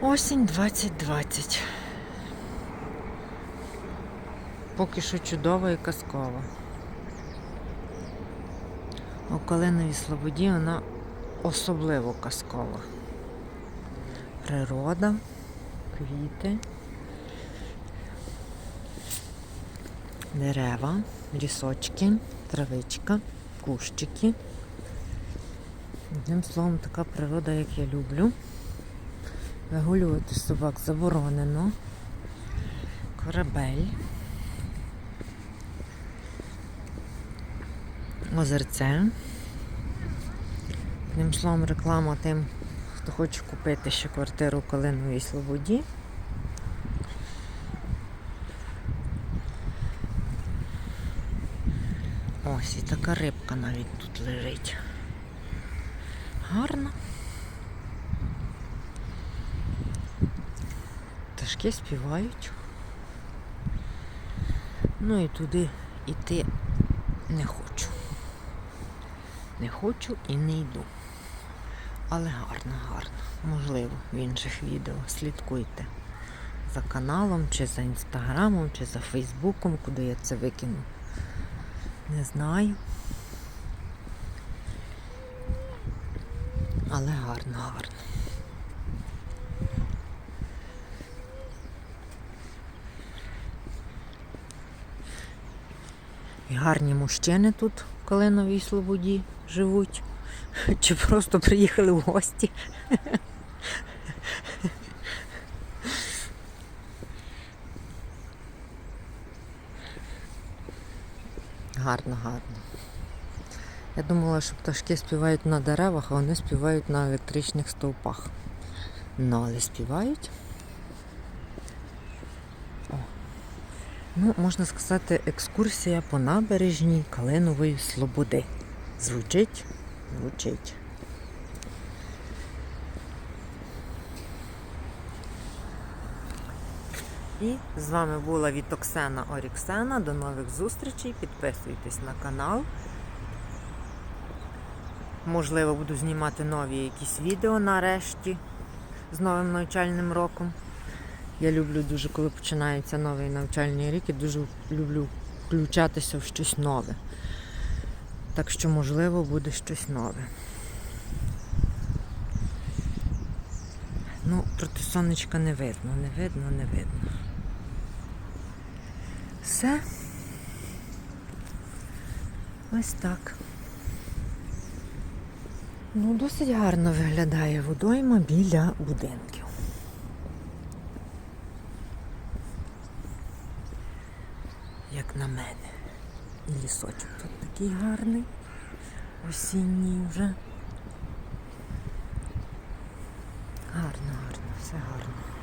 Осінь 2020. Поки що чудова і казкова. У Калиновій Слободі вона особливо казкова. Природа, квіти, дерева, лісочки, травичка, кущики. Одним словом, така природа, як я люблю. Вигулювати собак заборонено. Корабель. Озерце. Одним словом, реклама тим, хто хоче купити ще квартиру в Калиновій Слободі. Ось і така рибка навіть тут лежить. Гарно. Пташки співають. Ну і туди йти не хочу. Не хочу і не йду. Але гарно, гарно. Можливо, в інших відео. Слідкуйте за каналом, чи за інстаграмом, чи за фейсбуком, куди я це викину. Не знаю. Але гарно, гарно. І гарні мужчини тут в Калиновій Слободі живуть. Чи просто приїхали в гості. Гарно, гарно. Я думала, що пташки співають на деревах, а вони співають на електричних стовпах. Ну, але співають. Ну, можна сказати, екскурсія по набережній Калинової Слободи. Звучить? Звучить. І з вами була Вітоксена Оріксена. До нових зустрічей. Підписуйтесь на канал. Можливо, буду знімати нові якісь відео нарешті з новим навчальним роком. Я люблю дуже, коли починається новий навчальний рік і дуже люблю включатися в щось нове. Так що, можливо, буде щось нове. Ну, проти сонечка не видно, не видно, не видно. Все. Ось так. Ну, досить гарно виглядає водойма біля будинків. Як на мене. І лісочок тут такий гарний, осінній вже. Гарно, гарно, все гарно.